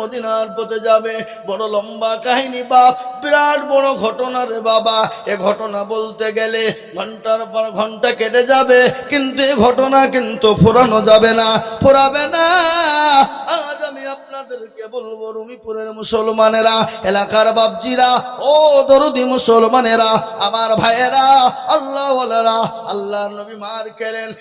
মদিনার পথে যাবে। বড় লম্বা বিরাট বড় ঘটনা রে বাবা। এ ঘটনা বলতে গেলে ঘণ্টা কেটে যাবে, কিন্তু এ ঘটনা কিন্তু ফোরানো যাবে না। ফোরাবে না। আপনাদেরকে বলব রুমিপুরের মুসলমানেরা, এলাকার বাবজিরা ও মুসলমানেরা, আমার ভাইয়েরা আল্লাহ আল্লাহ নবী মার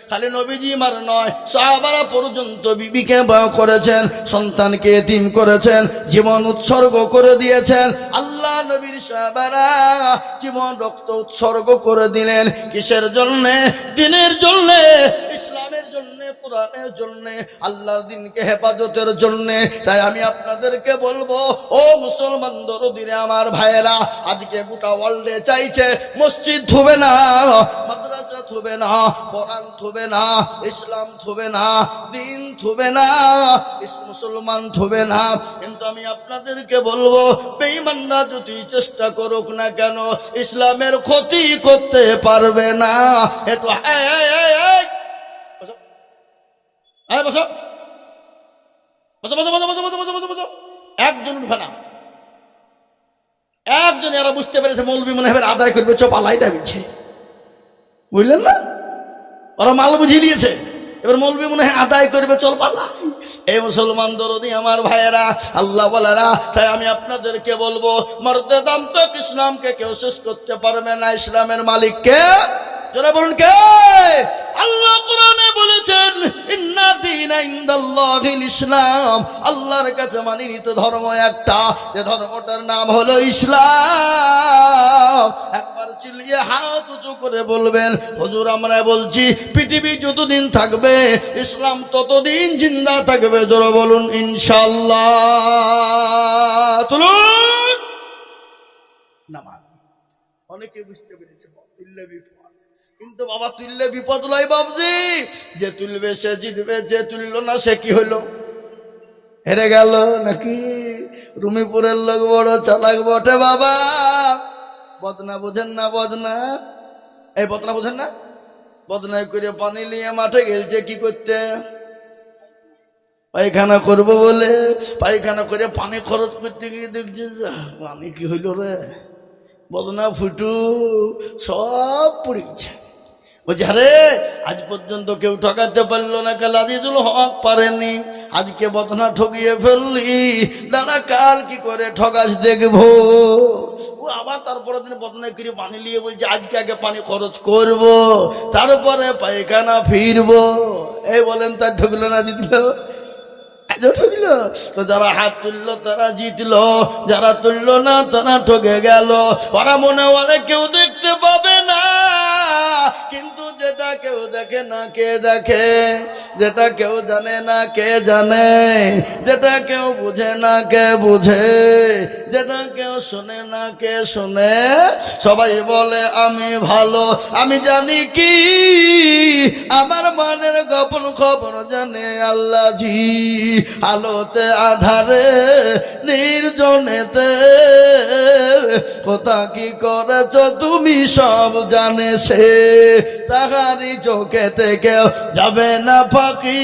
খালি নবীজি মার নয়, সাহাবারা পর্যন্ত বিবিকে করেছেন, সন্তানকে এতিম করেছেন, জীবন উৎসর্গ করে দিয়েছেন, আল্লাহ নবীর সাহাবারা জীবন রক্ত উৎসর্গ করে দিলেন, কিসের জন্যে? দিনের জন্য কোরআনের জন্য, আল্লাহর দিনকে হেফাজতের জন্য। তাই আমি আপনাদেরকে বলব, ও মুসলমান দরদিরে আমার ভাইয়েরা, আজকে গোটা ওয়ার্ল্ডে চাইছে, মসজিদ থুবে না, মাদ্রাসা থুবে না, কোরআন থুবে না, ইসলাম থুবে না, দিন থুবে না মুসলমান থুবে না। কিন্তু আমি আপনাদেরকে বলব, বেঈমানরা যদি চেষ্টা করুক না কেন, ইসলামের ক্ষতি করতে পারবে না। একটু এই, বসো। বসো, বসো, বসো, বসো, বসো, বসো, বসো, বসো। একজন উঠবে না। একজন এরা বুঝতে পেরেছে মৌলবি মনে হবে আদায় করবে চোপ আলাই দিচ্ছে বুঝলেন না? ওরা মাল বুঝিয়ে নিয়েছে। এবার মৌলবি মনে হয় আদায় করবে চল পাল্লাই এই মুসলমান দরদি আমার ভাইয়েরা আল্লাহ বলেরা তাই আমি আপনাদেরকে বলব মর্দে দাম তো ইসলামকে কেউ শেষ করতে পারবে না ইসলামের মালিককে। বলুন কে? আল্লাহ কোরআনে বলেছেন, ইন্না দীনা ইনদাল্লাহিল ইসলাম আল্লাহর কাছে ধর্ম একটা, যে ধর্মটার নাম হলো ইসলাম। একবার চিল্লিয়ে হাত উঁচু করে বলবেন, হুজুর আমরা বলছি, পৃথিবী যতদিন থাকবে, ইসলাম ততদিন জিন্দা থাকবে। জোরে বলুন ইনশাল্লাহ তুলুন। নামাজ। অনেকে বুঝতে পেরেছে কিন্তু বাবা তুললে বিপদ লয় বাবজি যে তুলবে সে জিতবে, যে তুললো না সে কি হলো? হেরে গেল নাকি? রুমিপুরের লোক বড় চালাক বটে বাবা। বদনা বোঝেন না, বদনা। এই বদনা বোঝেন না? বদনায় করে পানি নিয়ে মাঠে গেলছে, কি করতে? পায়খানা করব বলে, পায়খানা করে পানি খরচ করতে গিয়ে দেখছে পানি কি হইল রে? বদনা ফুটু, সব পড়েছে বলছে, আরে, আজ পর্যন্ত কেউ ঠকাতে পারল না কাল আজিজুল হক পারেনি। আজকে বদনা ঠকিয়ে ফেললি। দাদা, কাল কি করে ঠকাস দেখব? ও আবার তারপরে দিন বদনা করে পানি নিয়ে বলছে, আজকে আগে পানি খরচ করব, তারপরে পায়খানা ফিরবো। এই বলেন, তার ঠকলো না দিদিল আজও ঠকলো তো যারা হাত তুললো, তারা জিতলো। যারা তুললো না, তারা ঠকে গেল। ওরা মনে ওরা কেউ দেখতে পাবে না। কেউ দেখে না কে দেখে, যেটা কেউ জানে না কে জানে, যেটা কেউ বুঝে না কে বুঝে, যেটা কেউ শোনে না কে শোনে, সবাই বলে, আমি ভালো, আমি জানি কি, আমার মানের গোপন খবর জানে আল্লাহ জি আলোতে, আধারে, নির্জনেতে, কোথা কি করেছ তুমি সব জানে সে তাহারি চোখে থেকে যাবে না ফাঁকি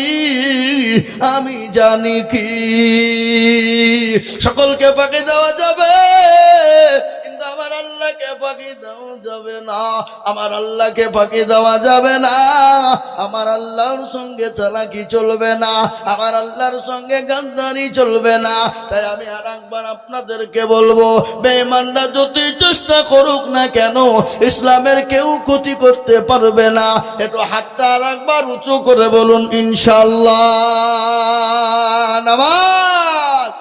আমি জানি কি। সকলকে ফাঁকি দেওয়া যাবে কিন্তু আমার আল্লাহকে ফাঁকি দেওয়া যাবে না, আমার আল্লাহকে ফাঁকি দেওয়া যাবে না। আমার আল্লাহর সঙ্গে চালাকি চলবে না, আমার আল্লাহর সঙ্গে গান্ধারি চলবে না। তাই আমি আর একবার আপনাদেরকে বলব, বেঈমানরা যতই চেষ্টা করুক না কেন, ইসলামের কেউ ক্ষতি করতে পারবে না। একটু হাতটা আর একবার উঁচু করে বলুন ইনশাল্লাহ নামাজ!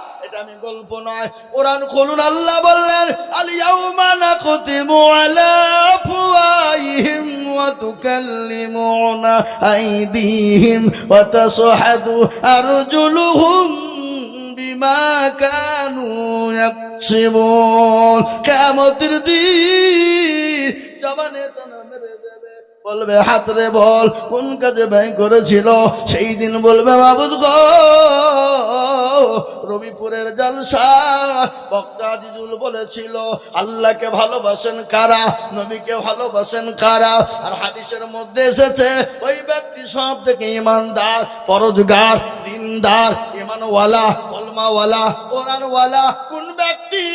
আমি গল্প নয়। কোরআন খুলুন, আল্লাহ বললেন আলিয়াউমা নাখতিমু আলা আফওয়াহিহিম ওয়া তুকাল্লিমুনা আইদিহিম বিমা কানু ইয়াকসিবুন কিয়ামতের দিন জবানে তানা বলবে হাতরে বল, কোন কাজে ব্যয় করেছিল? সেই দিন বলবে, মাবুদ গো, রবিপুরের জালসা। বক্তা আজিজুল বলেছিল, আল্লাহকে ভালোবাসেন কারা? নবীকে ভালোবাসেন কারা? আর হাদিসের মধ্যে এসেছে, ওই ব্যক্তি সব থেকে ইমানদার, পরজগার, দিনদার, ইমানওয়ালা, কলমাওয়ালা, কোরআনওয়ালা। কোন ব্যক্তি?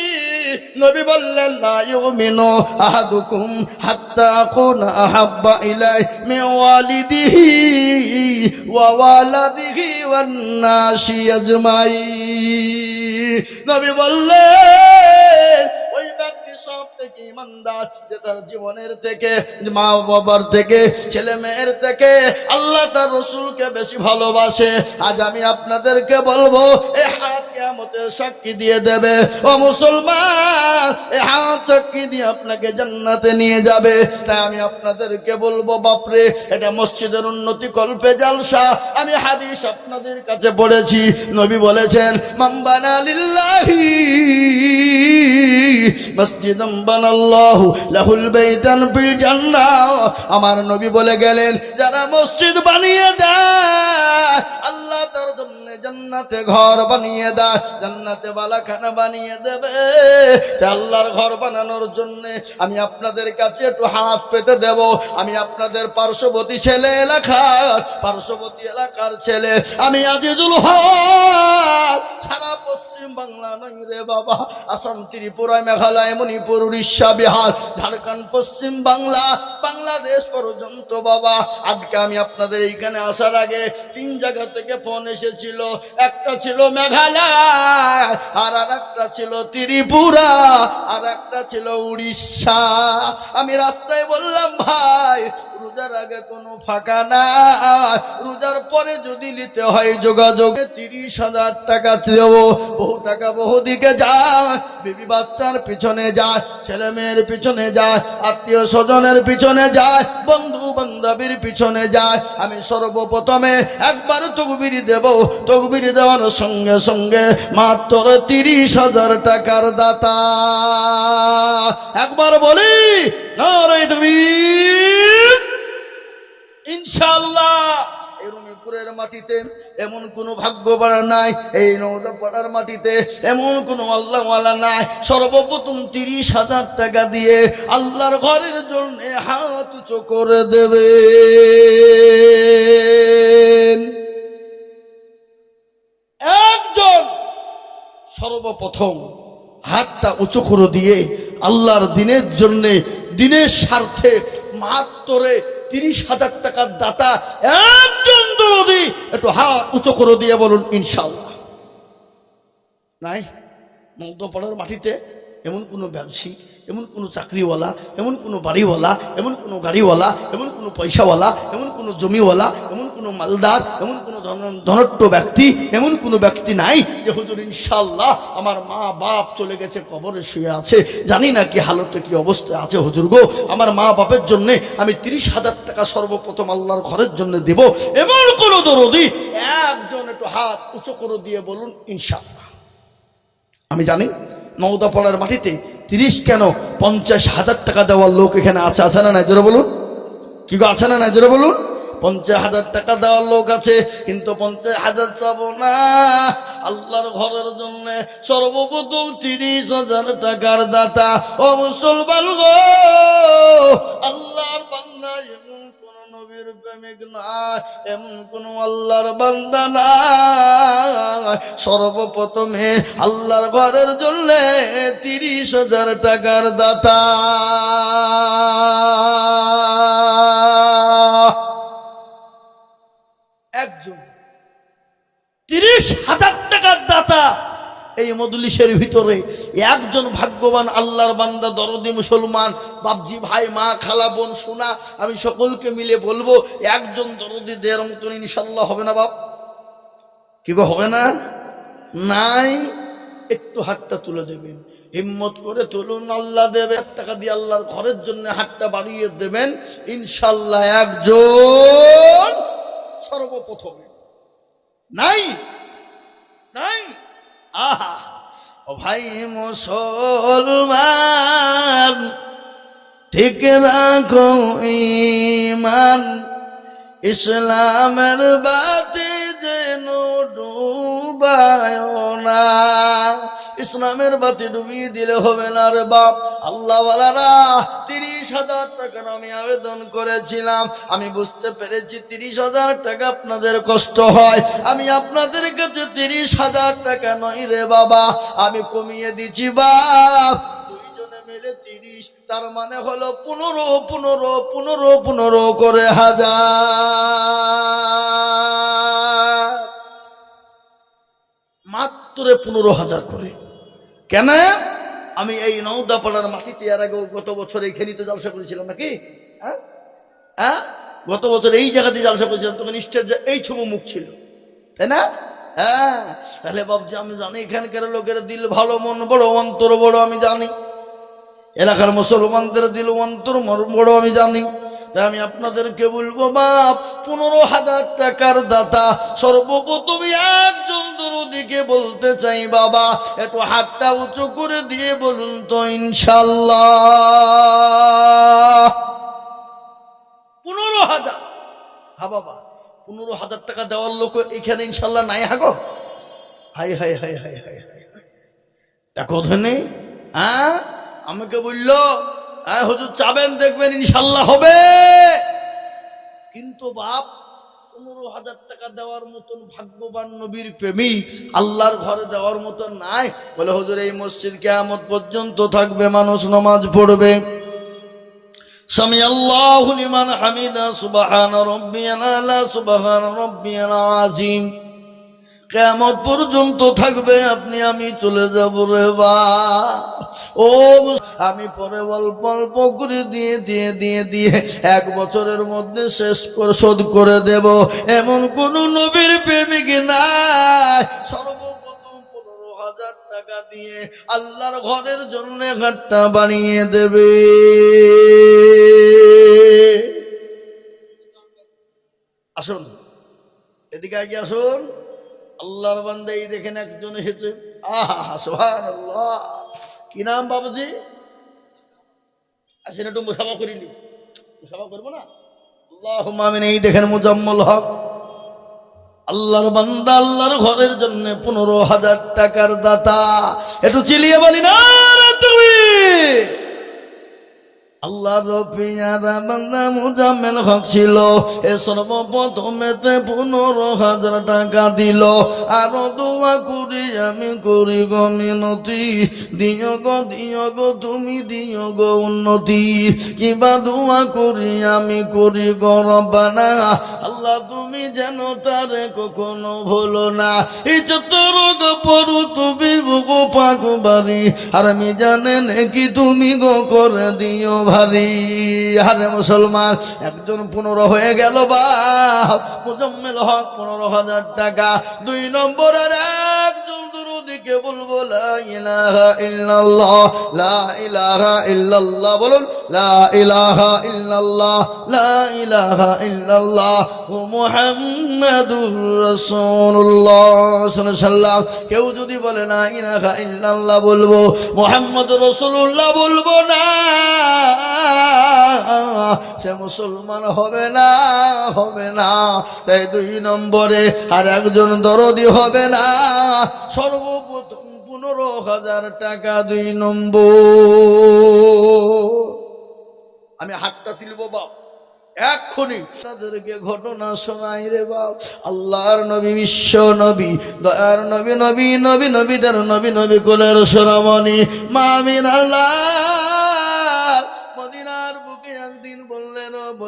নবী বললেন, লা ইউমিনু আহাদুকুম হাত্তা ইলাই মিন ওয়ালিদিহি ওয়া ওয়ালাদিহি ওয়ান নাসি আজমাইন নবী বললেন ওই ব্যক্তি সব থেকে ইমানদার যে তার জীবনের থেকে মা বাবার থেকে, ছেলে মেয়ের থেকে আল্লাহ তার রসুলকে বেশি ভালোবাসে। আজ আমি আপনাদেরকে বলব এই হাত কেমতের সাক্ষী দিয়ে দেবে। ও মুসলমান এই হাত সাক্ষী দিয়ে আপনাকে জান্নাতে নিয়ে যাবে। তাই আমি আপনাদেরকে বলব, বাপরে, এটা মসজিদের উন্নতি কল্পে জালসা। আমি হাদিস আপনাদের কাছে পড়েছি, নবী বলেছেন মাম্বানা লিল্লাহি আমার নবী বলে গেলেন যারা মসজিদ বানিয়ে দেয় আল্লাহ জান্নাতে ঘর বানিয়ে দেয় জান্নাতে বালাখানা বানিয়ে দেবে। আল্লাহর ঘর বানানোর জন্য আমি আপনাদের কাছে একটু হাত পেতে দেব। আমি আপনাদের পার্শ্ববর্তী ছেলে এলাকার, পার্শ্ববর্তী এলাকার ছেলে। আমি আজিজুল হক। সারা পশ্চিম বাংলা নই রে বাবা। আসাম, ত্রিপুরা, মেঘালয়, মণিপুর, উড়িষ্যা, বিহার, ঝাড়খণ্ড, পশ্চিম বাংলা, বাংলাদেশ পর্যন্ত বাবা। আজকে আমি আপনাদের এইখানে আসার আগে তিন জায়গা থেকে ফোন এসেছিল। একটা ছিল মেঘালয়, আর আর একটা ছিল ত্রিপুরা আর একটা ছিল উড়িষ্যা। আমি রাস্তায় বললাম, ভাই রোজার আগে কোনো ফাঁকা না রোজার পরে যদি নিতে হয় যোগাযোগে, তিরিশ হাজার টাকা দেব। বহু টাকা বহু দিকে যায়। বিবি বাচ্চার পিছনে যায়, ছেলে মেয়ের পিছনে যায়, আত্মীয় স্বজনের পিছনে যায়, বন্ধু বান্ধবীর পিছনে যায়। আমি সর্বপ্রথমে একবার তকবির দেব। তকবির দেওয়ার সঙ্গে সঙ্গে মাত্র তিরিশ হাজার টাকার দাতা। একবার বলি, নারায় তুমি ইনশাল্লাহ এই মাটিতে এমন কোনো ভাগ্যবাড়া নাই, এই নৌদাপাড়ার মাটিতে এমন কোনো আল্লাহওয়ালা নাই। সর্বপ্রথম তিরিশ হাজার টাকা দিয়ে আল্লাহর ঘরের জন্য হাত উঁচু করে দেবে একজন সর্বপ্রথম হাতটা উঁচু করে দিয়ে আল্লাহর দিনের জন্যে, দিনের স্বার্থে মাত্রে তিরিশ হাজার টাকার দাতা একজন দরদি। একটু হা, উঁচু করে দিয়ে বলুন ইনশাল্লাহ নাই মধ্যপাড়ার মাটিতে এমন কোনো ব্যবসায়িক এমন কোনো চাকরিওয়ালা এমন কোনো বাড়িওয়ালা এমন কোনো গাড়িওয়ালা এমন কোনো পয়সাওয়ালা এমন কোনো জমিওয়ালা এমন কোনো মালদার এমন কোনো ধন- ধনট্য ব্যক্তি এমন কোনো ব্যক্তি নাই যে হুজুর ইনশাল্লাহ আমার মা বাপ চলে গেছে কবরে শুয়ে আছে জানি না কি হালতে কি অবস্থায় আছে হুজুর গো আমার মা বাপের জন্য আমি তিরিশ হাজার টাকা সর্বপ্রথম আল্লাহর ঘরের জন্য দেব এমন কোনো দরদি একজন একটু হাত উঁচু করে দিয়ে বলুন ইনশাল্লাহ আমি জানি নওদা পড়ার মাটিতে তিরিশ কেন পঞ্চাশ হাজার টাকা দেওয়ার লোক এখানে আছে আছে না নাই? জোরে বলুন। কি আছে না নাই? জোরে বলুন। পঞ্চাশ হাজার টাকা দেওয়ার লোক আছে, কিন্তু পঞ্চাশ হাজার চাবো না। আল্লাহর ঘরের জন্য সর্বপ্রথম তিরিশ হাজার টাকার দাতা। ও মুসলমান গো, আল্লাহর বান্দা কোন প্রেমিক নয়, এমন কোন আল্লাহর বান্দা নাই সর্বপ্রথমে আল্লাহর ঘরের জন্য তিরিশ হাজার টাকার দাতা। একজন। তিরিশ হাজার টাকার দাতা। এই মদলিসের ভিতরে একজন ভাগ্যবান আল্লাহর বান্দা, দরদি মুসলমান, বাপজি ভাই, মা, খালা, বোন, সোনা, আমি সকলকে মিলে বলব, একজন দরদি দেড় মতন ইনশাল্লাহ হবে না বাপ? কি গো, হবে না? নাই? একটু হাতটা তুলে দেবেন। হিম্মত করে তুলুন, আল্লাহ দেবে, এক টাকা দিয়ে আল্লাহর ঘরের জন্য হাতটা বাড়িয়ে দেবেন। ইনশাল্লাহ একজন সর্বপ্রথমে। নাই? নাই? আহা ভাই মুসলমান ঠিক রাখো ইমান ইসলামের বাতি যেন ডুবায় না। ইসলামের বাতি ডুবিয়ে দিলে হবে না রে বাপ। আল্লাহওয়ালারা তিরিশ হাজার টাকা আমি আবেদন করেছিলাম। আমি বুঝতে পেরেছি তিরিশ হাজার টাকা আপনাদের কষ্ট হয়। আমি আপনাদের কাছে তিরিশ হাজার টাকা নয় রে বাবা। আমি কমিয়ে দিচ্ছি বাপ। দুইজনে মিলে তিরিশ, তার মানে হলো পনেরো পনেরো পনেরো পনেরো করে হাজার। মাত্র পনেরো হাজার করে। কেন? আমি এই নৌদাপাড়ার মাটিতে এর আগে গত বছর এই খেলিতে জলসা করেছিলাম নাকি? হ্যাঁ হ্যাঁ গত বছর এই জায়গাতে জলসা করেছিলাম তখন স্টেট এই ছবি মুখ ছিল। তাই না? হ্যাঁ। তাহলে বাবজি আমি জানি এখানকার লোকের দিল ভালো, মন বড়, অন্তর বড়, আমি জানি। এলাকার মুসলমানদের দিল অন্তর মর- বড়, আমি জানি। আমি আপনাদেরকে বলব, বাপ, পনেরো হাজার টাকার দাতা, সর্বপ্রথম একজন দরদিকে বলতে চাই, বাবা একটু হাতটা উঁচু করে দিয়ে বলুন তো, ইনশাল্লাহ। পনেরো হাজার। হা বাবা, পনেরো হাজার টাকা দেওয়ার লোক এখানে ইনশাল্লাহ নাই হাগো হাই হাই হাই হাই হাই হাই হাই। দেখো ধনে হ্যাঁ আমাকে বলল হ্যাঁ হুজুর চাবেন দেখবেন ইনশাল্লাহ হবে। কিন্তু বাপ, পনেরো হাজার টাকা দেওয়ার মতন ভাগ্যবান নবীর প্রেমী আল্লাহর ঘরে দেওয়ার মতন নাই। বলে, হজুর, এই মসজিদ কেয়ামত পর্যন্ত থাকবে, মানুষ নমাজ পড়বে। সামি আল্লাহ হামিদা, সুবাহান রব্বিয়ানা সুবাহান রব্বিয়ানা আজিম কেমন পর্যন্ত থাকবে আপনি, আমি চলে যাব রে বা। ও, আমি পরে অল্প অল্প করে দিয়ে দিয়ে দিয়ে দিয়ে এক বছরের মধ্যে শেষ করে শোধ করে দেব। এমন কোন নবীর প্রেমিক নাই। সর্বপ্রথম পনেরো হাজার টাকা দিয়ে আল্লাহর ঘরের জন্য ঘাটটা বানিয়ে দেবে। আসুন, এদিকে আগে আসুন। আল্লাহর বান্দা এই দেখেন একজন এসেছে। আহা সোহান আল্লাহ কি নাম বাবুজি? আসেন একটু মুসাফা করিলি মুসাফা করব না? আল্লাহ মামিন এই দেখেন মুজাম্মল হক। আল্লাহর বান্দা আল্লাহর ঘরের জন্য পনেরো হাজার টাকার দাতা। একটু চিলিয়ে বলি না তুমি আল্লাহ রফিয়ারা হক ছিল। এ পনেরো হাজার টাকা দিল। আরও দোয়া করি, আমি করি গো মিনতি। দিও গো দিও গো, তুমি দিও গো উন্নতি। কিবা দোয়া করি, আমি করি গো রব্বানা। আল্লাহ তুমি যেন তার কখনো ভুলো না। এই যত রোগ পড়ু তুমি গো পাক বাড়ি। আর আমি জানে নাকি তুমি গো করে দিও ভারি। আরে মুসলমান, একজন পনেরো হয়ে গেল বা মুজম্মেল হক পনেরো হাজার টাকা। দুই নম্বরের দুরুদিকে বলব, লা ইল্লাল্লাহ লা ইল্লাল্লাহ বলুন, লা কেউ যদি বলে না ইলাহা ইল্লাল্লাহ বলব মুহাম্মদ রাসূলুল্লাহ বলব না। সে মুসলমান হবে না হবে না। তাই দুই নম্বরে আর একজন দরদি হবে না। সর্বপ্রথম পনেরো হাজার টাকা, দুই নম্বর। আমি হাতটা তুলব, বাপ। এক্ষুনি। তাদেরকে ঘটনা শোনাই রে, বাপ। আল্লাহর নবী, বিশ্ব নবী, দয়ার নবী নবী নবী, নবীদের নবী নবী কোলের সোনামণি মামিন আল্লাহ।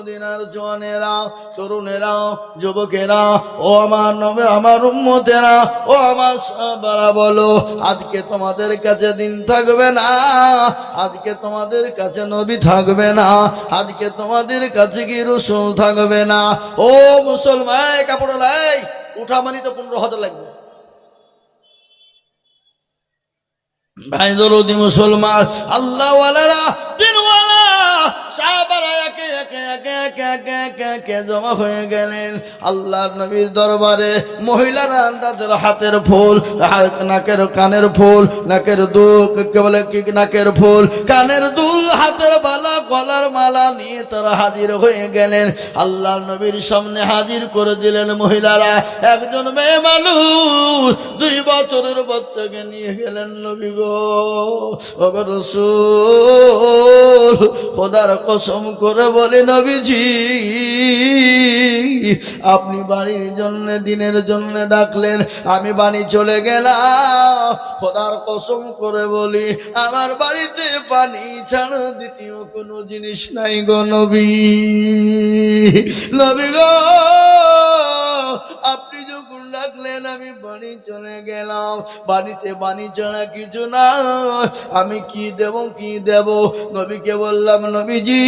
মদিনার জওয়ানেরা, তরুণেরা, যুবকেরা, ও আমার নবে, আমার উম্মতেরা, ও আমার সাহাবারা বলো, আজকে তোমাদের কাছে দিন থাকবে না, আজকে তোমাদের কাছে নবী থাকবে না, আজকে তোমাদের কাছে কি রসুল থাকবে না। ও মুসলমান কাপড় লাই উঠা মানি তো পনেরো হাজার লাগবে। ভাই দরদি মুসলমান, আল্লাহওয়ালারা দিনওয়ালা সাহাবারা একে একে একে একে একে একে একে জমা হয়ে গেলেন। আল্লাহর নবীর দরবারে মহিলারা তাদের হাতের ফুল নাকের, কানের ফুল, নাকের দুল, কে বলে কি নাকের ফুল? কানের দুল, হাতের বালা, গলার মালা নিয়ে তারা হাজির হয়ে গেলেন। আল্লাহর নবীর সামনে হাজির করে দিলেন মহিলারা। একজন মেয়ে মানুষ, দুই বছরের বাচ্চাকে নিয়ে গেলেন নবী গো। ওগো রসুল, খোদার কসম করে বলে নবীজি, আপনি বাড়ির জন্য, দিনের জন্য ডাকলেন, আমি বাড়ি চলে গেলাম। খোদার কসম করে বলি, আমার বাড়িতে পানি ছাড়া দ্বিতীয় কোনো জিনিস নাই গো নবী। নবী গো বাড়ি চলে গেলাম বাড়িতে বাণী ছাড়া কিছু না আমি কি দেব কি দেব? নবীকে বললাম, নবীজি,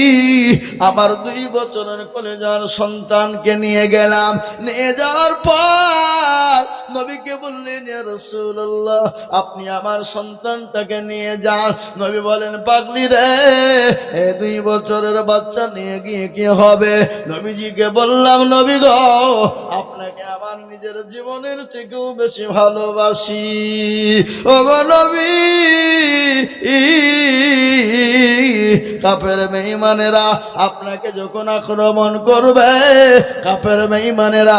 আমার দুই বছরের কলেজার সন্তানকে নিয়ে গেলাম। নিয়ে যাওয়ার পর নবীকে বললেন রাসূলুল্লাহ, আপনি আমার সন্তানটাকে নিয়ে যান। নবী বলেন, পাগলি রে, এ দুই বছরের বাচ্চা নিয়ে গিয়ে কি হবে? নবীজিকে বললাম, নবী গো, আপনাকে আমার নিজের জীবনের থেকেও বেশি ভালোবাসি। ও নবী কাপের মেইমানেরা আপনাকে যখন আক্রমণ করবে কাপের মেইমানেরা